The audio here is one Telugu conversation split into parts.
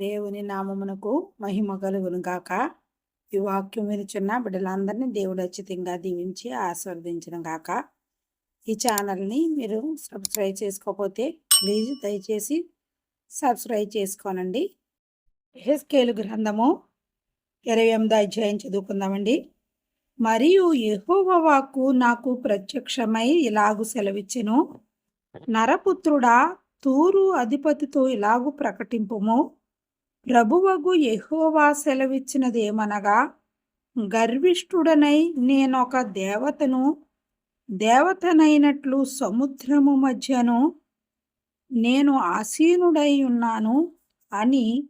దేవుని నామమునకు మహిమ కలుగును గాక. ఈ వాక్యం వినిచున్న బిడ్డలందరినీ దేవుడు ఉచితంగా దీవించి ఆస్వాదించిన గాక. ఈ ఛానల్ని మీరు సబ్స్క్రైబ్ చేసుకోకపోతే ప్లీజ్ దయచేసి సబ్స్క్రైబ్ చేసుకోనండి. హెస్కేలు గ్రంథము ఇరవై ఎనిమిది అధ్యాయం చదువుకుందామండి. మరియు యహోవాకు వాక్కు నాకు ప్రత్యక్షమై ఇలాగు సెలవిచ్చెను. నరపుత్రుడా తూరు అధిపతితో ఇలాగు ప్రకటింపుము. ప్రభువగు యెహోవా సెలవిచ్చినదేమనగా గర్విష్ఠుడనై నేనొక దేవతను దేవతనైనట్లు సముద్రము మధ్యను నేను ఆసీనుడై ఉన్నాను అని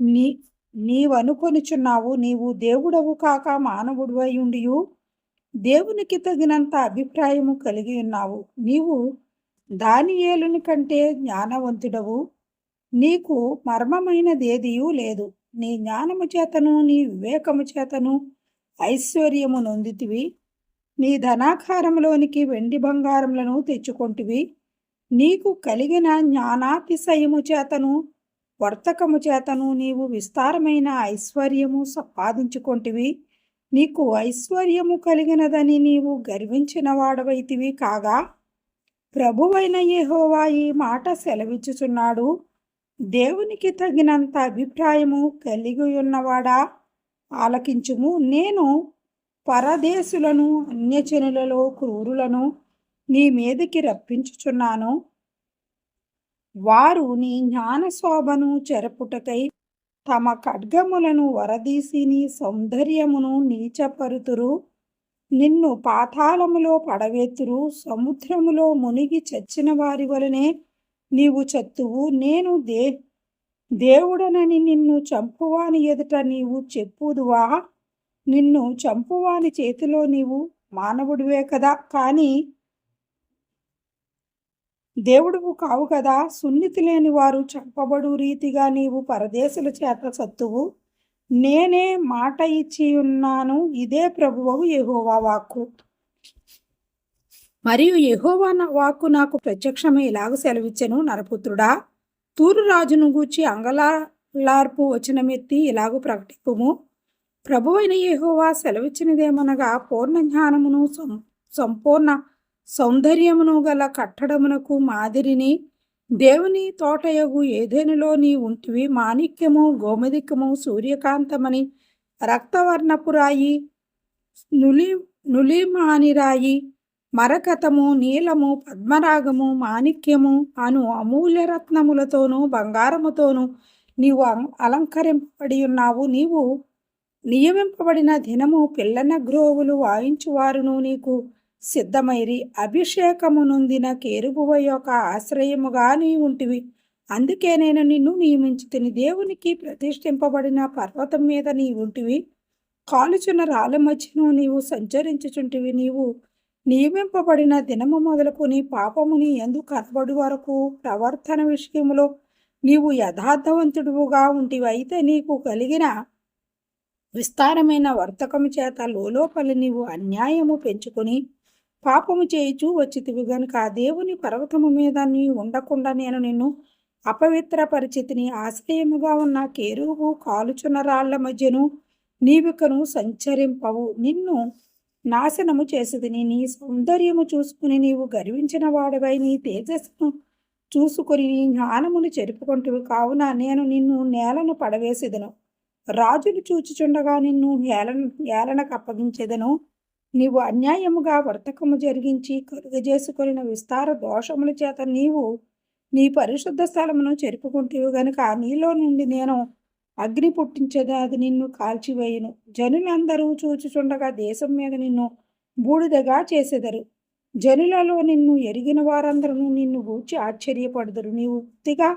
నీ నీవనుకొనిచున్నావు. నీవు దేవుడవు కాక మానవుడు ఉండియు దేవునికి తగినంత అభిప్రాయము కలిగి ఉన్నావు. నీవు దానియేలుని కంటే జ్ఞానవంతుడవు. నీకు మర్మమైనదేదియూ లేదు. నీ జ్ఞానము చేతను నీ వివేకము చేతను ఐశ్వర్యము నొందితివి. నీ ధనాకారములోనికి వెండి బంగారములను తెచ్చుకొంటివి. నీకు కలిగిన జ్ఞానాతిశయము చేతను వర్తకము చేతను నీవు విస్తారమైన ఐశ్వర్యము సంపాదించుకొంటివి. నీకు ఐశ్వర్యము కలిగినదని నీవు గర్వించిన వాడవైతివి కాగా ప్రభువైన యెహోవా ఈ మాట సెలవిచ్చుచున్నాడు. దేవునికి తగినంత అభిప్రాయము కలిగి ఉన్నవాడా ఆలకించుము. నేను పరదేశులను అన్యజనులలో క్రూరులను నీ మీదకి రప్పించుచున్నాను. వారు నీ జ్ఞాన శోభను చెరపుటకై తమ ఖడ్గములను వరదీసి నీ సౌందర్యమును నీచపరుతురు. నిన్ను పాతాళములో పడవేతురు. సముద్రములో మునిగి చచ్చిన వారి వలనే నీవు చత్తువు నేను దే దేవుడనని నిన్ను చంపువాని ఎదుట నీవు చెప్పుదువా? నిన్ను చంపువాని చేతిలో నీవు మానవుడివే కదా కానీ దేవుడువు కావు కదా. సున్నితి లేని వారు చంపబడు రీతిగా నీవు పరదేశుల చేత సత్తువు. నేనే మాట ఇచ్చి ఉన్నాను ఇదే ప్రభువు యెహోవా వాక్కు. మరియు యహోవా వాక్కు నాకు ప్రత్యక్షమై ఇలాగ సెలవిచ్చెను నరపుత్రుడా? తూరు రాజును గూర్చి అంగలార్పు వచనమెత్తి ఇలాగ ప్రకటింపుము? ప్రభువైన యహోవా సెలవిచ్చినదేమనగా పూర్ణ జ్ఞానమును సం సంపూర్ణ సౌందర్యమును గల కట్టడమునకు మాదిరిని దేవుని తోటయగు ఏదేనిలో నీ ఉంటివి మాణిక్యము గోమదికము సూర్యకాంతమని రక్తవర్ణపురాయి నులి నులిమానిరాయి మరకతము నీలము పద్మరాగము మాణిక్యము అను అమూల్యరత్నములతోనూ బంగారముతోనూ నీవు అలంకరింపబడి ఉన్నావు. నీవు నియమింపబడిన దినము పిల్లన గ్రోవులు వాయించువారును నీకు సిద్ధమైరి. అభిషేకము నొందిన కేరుబువ యొక్క ఆశ్రయముగా నీ ఉంటివి. అందుకే నేను నిన్ను నియమించుతుని. దేవునికి ప్రతిష్ఠింపబడిన పర్వతం మీద నీ ఉంటివి. కాలుచున్న రాళ్ళ మధ్యను నీవు సంచరించుచుంటివి. నీవు నియమింపబడిన దినము మొదలుకొని పాపముని ఎందుకు కనబడి వరకు ప్రవర్తన విషయంలో నీవు యథార్థవంతుడుగా ఉంటివి అయితే నీకు కలిగిన విస్తారమైన వర్తకము చేత లోపలి నీవు అన్యాయము పెంచుకొని పాపము చేయుచూ వచ్చితివి గనుక దేవుని పర్వతము మీద నీ ఉండకుండా నేను నిన్ను అపవిత్ర పరిచితిని ఆశ్రయముగా ఉన్న కేరువు కాలుచున్న రాళ్ళ మధ్యను నీవికను సంచరింపవు. నిన్ను నాశనము చేసిదిని నీ సౌందర్యము చూసుకుని నీవు గర్వించిన వాడివై నీ తేజస్సును చూసుకొని నీ జ్ఞానమును చెరుపుకుంటువి. కావున నేను నిన్ను నేలను పడవేసేదను. రాజులు చూచుచుండగా నిన్ను ఏలన ఏలనకు అప్పగించేదను. నీవు అన్యాయముగా వర్తకము జరిగించి కలుగజేసుకొనిన విస్తార దోషముల చేత నీవు నీ పరిశుద్ధ స్థలమును చెరుపుకుంటేవు గనుక నీలో నుండి నేను అగ్ని పుట్టించేది అది నిన్ను కాల్చివేయును. జనులందరూ చూచుచుండగా దేశం మీద నిన్ను బూడిదగా చేసెదరు. జనులలో నిన్ను ఎరిగిన వారందరూ నిన్ను గూర్చి ఆశ్చర్యపడదురు. నీవు ఉత్తిగా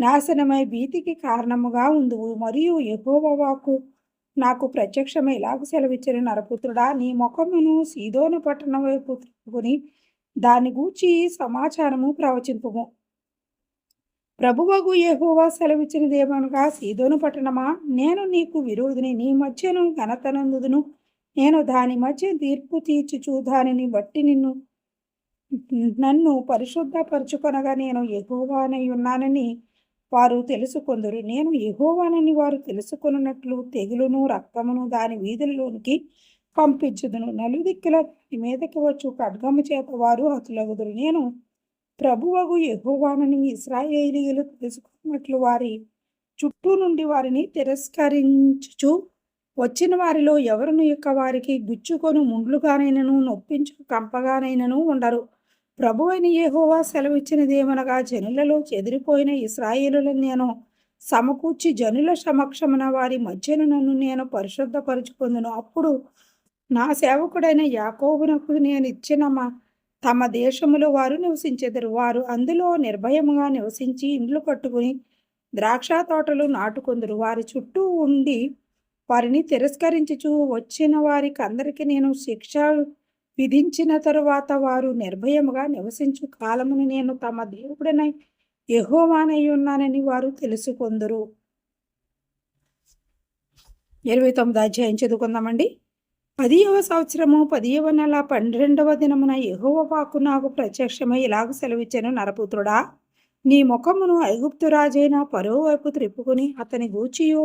నాశనమై భీతికి కారణముగా ఉందువు. మరియు యహోవాకు నాకు ప్రత్యక్షమై ఇలాగ సెలవిచ్చిన నరపుత్రుడా నీ ముఖమును సీదోను పట్టణం వైపు దాని గూర్చి సమాచారము ప్రవచింపుము. ప్రభువగు యెహోవా సెలవిచ్చినదేమనగా సీదోను పట్టణమా నేను నీకు విరోధిని నీ మధ్యను ఘనతనందుదును. నేను దాని మధ్య తీర్పు తీర్చుచు దానిని బట్టి నిన్ను నన్ను పరిశుద్ధపరచుకొనగా నేను యెహోవానై ఉన్నానని వారు తెలుసుకొందురు. నేను యెహోవానని వారు తెలుసుకొనున్నట్లు తెగులును రక్తమును దాని వీధులలోనికి పంపించుదును. నలుదిక్కుల మీదకి వచ్చు ఖడ్గము చేత వారు హతులగుదురు. నేను ప్రభువగు యెహోవానని ఇస్రాయేలీయులు తెలుసుకున్నట్లు వారి చుట్టూ నుండి వారిని తిరస్కరించుచు వచ్చిన వారిలో ఎవరిని యొక్క వారికి గుచ్చుకొని? ముండ్లుగానైనను నొప్పించు కంపగానైనను ఉండరు. ప్రభు అయిన ఏహోవా సెలవిచ్చినదేమనగా జనులలో చెదిరిపోయిన ఇస్రాయేలులను నేను సమకూర్చి జనుల సమక్షమున వారి మధ్యన నన్ను నేను పరిశుద్ధపరుచుకుందును. అప్పుడు నా సేవకుడైన యాకోబునకు నేను ఇచ్చిన మా తమ దేశములో వారు నివసించెదరు. వారు అందులో నిర్భయముగా నివసించి ఇండ్లు కట్టుకుని ద్రాక్ష తోటలు నాటుకుందరు. వారి చుట్టూ ఉండి వారిని తిరస్కరించుచు వచ్చిన వారికి అందరికీ నేను శిక్ష విధించిన తరువాత వారు నిర్భయముగా నివసించు కాలమును నేను తమ దేవుడనై యెహోవానై ఉన్నానని వారు తెలుసుకొందురు. ఇరవై తొమ్మిది అధ్యాయం చదువుకుందామండి. పదియవ సంవత్సరము పదియవ నెల పన్నెండవ దినమున యెహోవ పాకు నాకు ప్రత్యక్షమై ఇలాగ సెలవిచ్చాను నరపుత్రుడా! నీ ముఖమును ఐగుప్తు రాజైన పరో వైపు త్రిప్పుకుని అతని గూచియు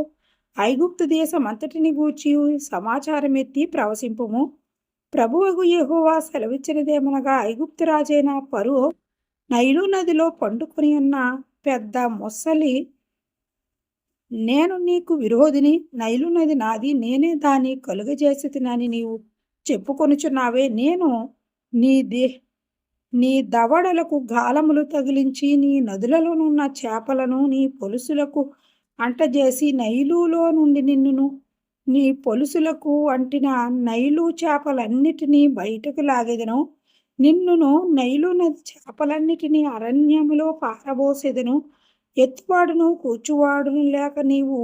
ఐగుప్తు దేశం అంతటిని గూచియు సమాచారం ఎత్తి ప్రవశింపుము. ప్రభువగు యహోవా సెలవిచ్చినదేమనగా ఐగుప్తు రాజైన పరో నైలు నదిలో పండుకొని ఉన్న పెద్ద మొసలి నేను నీకు విరోధిని నైలు నది నాది నేనే దాన్ని కలుగజేసినని నీవు చెప్పుకొనుచున్నావే. నేను నీ దే నీ దవడలకు గాలములు తగిలించి నీ నదులలోనున్న చేపలను నీ పొలుసులకు అంటజేసి నైలులో నుండి నిన్నును నీ పొలుసులకు అంటిన నైలు చేపలన్నిటినీ బయటకు లాగెదను. నిన్నును నైలు నది చేపలన్నిటినీ అరణ్యములో పారబోసేదను. ఎత్తువాడును కూర్చువాడును లేక నీవు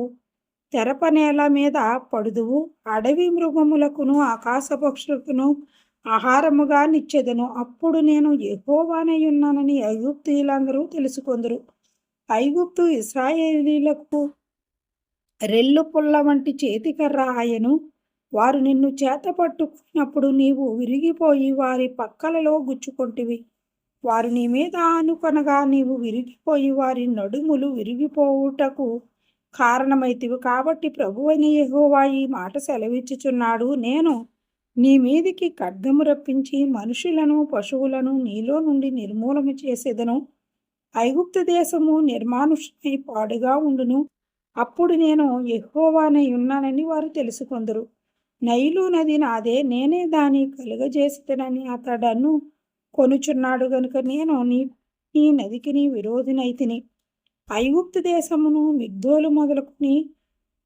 తెరప నేల మీద పడుదువు. అడవి మృగములకును ఆకాశ పక్షులకును ఆహారముగా నిచ్చెదను. అప్పుడు నేను యెహోవానై ఉన్నానని ఐగుప్తీయులందరూ తెలుసుకుందరు. ఐగుప్తు ఇస్రాయేలీలకు రెల్లు పుల్ల వంటి చేతికర్ర ఆయను. వారు నిన్ను చేత పట్టుకున్నప్పుడు నీవు విరిగిపోయి వారి పక్కలలో గుచ్చుకొంటివి. వారు నీ మీద ఆనుకొనగా నీవు విరిగిపోయి వారి నడుములు విరిగిపోవుటకు కారణమైతివి కాబట్టి ప్రభువైన యహోవా ఈ మాట సెలవిచ్చుచున్నాడు. నేను నీ మీదికి ఖడ్గము రప్పించి మనుషులను పశువులను నీలో నుండి నిర్మూలన చేసేదను. ఐగుప్తు దేశము నిర్మానుషమై పాడుగా ఉండును. అప్పుడు నేను ఎహోవానై ఉన్నానని వారు తెలుసుకొందరు. నైలు నది నాదే నేనే దాని కలుగజేసితనని అతడను కొనుచున్నాడు గనుక నేను నీ ఈ నదికి నీ విరోధినైతిని ఐగుప్తు దేశమును మిగ్దోలు మొదలుకుని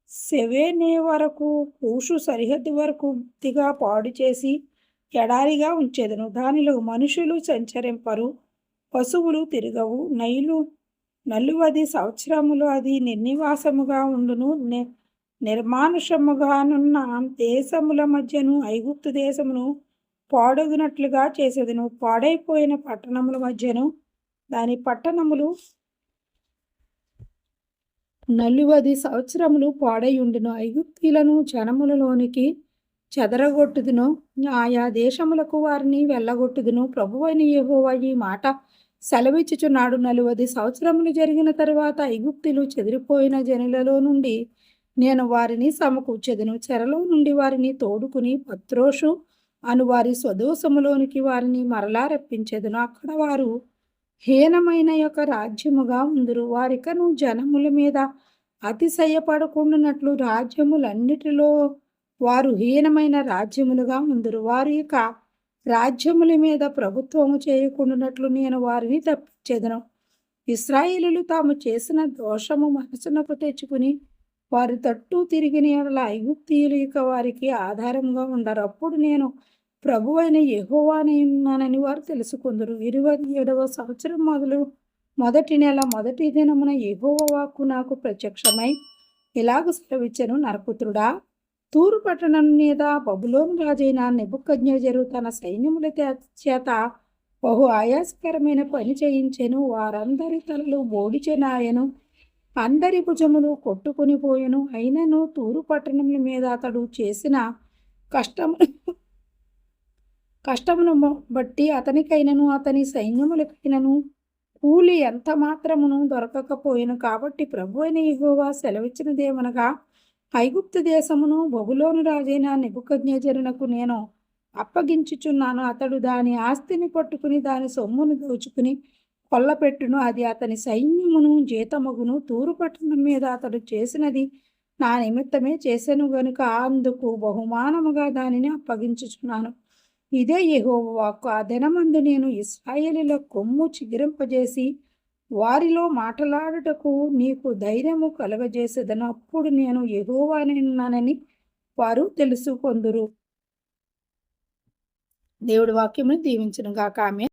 సెవేనే వరకు కూషు సరిహద్దు వరకు బుద్ధిగా పాడు చేసి ఎడారిగా ఉంచేదను. దానిలో మనుషులు సంచరింపరు పశువులు తిరగవు నైలు నలువది సంవత్సరములు అది నిర్నివాసముగా ఉండును. ని- నిర్మానుషముగానున్న దేశముల మధ్యను ఐగుప్తు దేశమును పాడగునట్లుగా చేసేదను పాడైపోయిన పట్టణముల మధ్యను దాని పట్టణములు నలువది సంవత్సరములు పాడైయుండును. ఐగుప్తీలను జనములలోనికి చెదరగొట్టుదును. ఆయా దేశములకు వారిని వెళ్ళగొట్టుదును. ప్రభువైన యెహోవా ఈ మాట సెలవిచ్చుచున్నాడు. నలువది సంవత్సరములు జరిగిన తరువాత ఐగుప్తులు చెదిరిపోయిన జనులలో నుండి నేను వారిని సమకూర్చెదను. చెరలో నుండి వారిని తోడుకుని పత్రోషు అను వారి స్వదోషములోనికి వారిని మరలా రప్పించెదను. అక్కడ వారు హీనమైన యొక్క రాజ్యముగా ఉందరు. వారికను జనముల మీద అతిశయపడకుండానట్లు రాజ్యములన్నిటిలో వారు హీనమైన రాజ్యములుగా ఉందరు. వారి యొక్క రాజ్యముల మీద ప్రభుత్వము చేయకుండానట్లు నేను వారిని తప్పించేదను. ఇస్రాయేలులు తాము చేసిన దోషము మనసునకు తెచ్చుకుని వారి తట్టు తిరిగిన యెడల ఐగుప్తీయులు ఇక వారికి ఆధారంగా ఉండరు. అప్పుడు నేను ప్రభువైన యహోవాని ఉన్నానని వారు తెలుసుకుందరు. ఇరవై ఏడవ సంవత్సరం మొదలు మొదటి నెల మొదటి దినమున వాక్కు నాకు ప్రత్యక్షమై ఇలాగ సెలవిచ్చను నరపుత్రుడా తూరు పట్టణం మీద బబులోన్ రాజైన నిబుకజ్ఞజరు తన సైన్యముల చేత బహు ఆయాసకరమైన పని చేయించెను. వారందరి తలలు బోడిచెనాయను అందరి భుజములు కొట్టుకుని పోయెను. అయినను తూరు పట్టణముల మీద అతడు చేసిన కష్టము కష్టమును బట్టి అతనికైనను అతని సైన్యములకైనను కూలి ఎంత మాత్రమును దొరకకపోయాను. కాబట్టి ప్రభు అయిన యెహోవా సెలవిచ్చినదేమనగా ఐగుప్తు దేశమును బబులోను రాజైన నెబుకజ్ఞజరునకు నేను అప్పగించుచున్నాను. అతడు దాని ఆస్తిని పట్టుకుని దాని సొమ్మును దోచుకుని కొల్లపెట్టును. అది అతని సైన్యమును జీతమగును తూరు పట్టణం మీద అతడు చేసినది నా నిమిత్తమే చేశాను గనుక అందుకు బహుమానముగా దానిని అప్పగించుచున్నాను. ఇదే యెహోవా వాక్కు. ఆ దినమందు నేను ఇస్రాయేలీల కొమ్ము చిగిరింపజేసి వారిలో మాటలాడుటకు నీకు ధైర్యము కలగజేసేదను. అప్పుడు నేను యెహోవానని వారు తెలుసుకొందురు. దేవుడి వాక్యమును దీవించను గాక ఆమె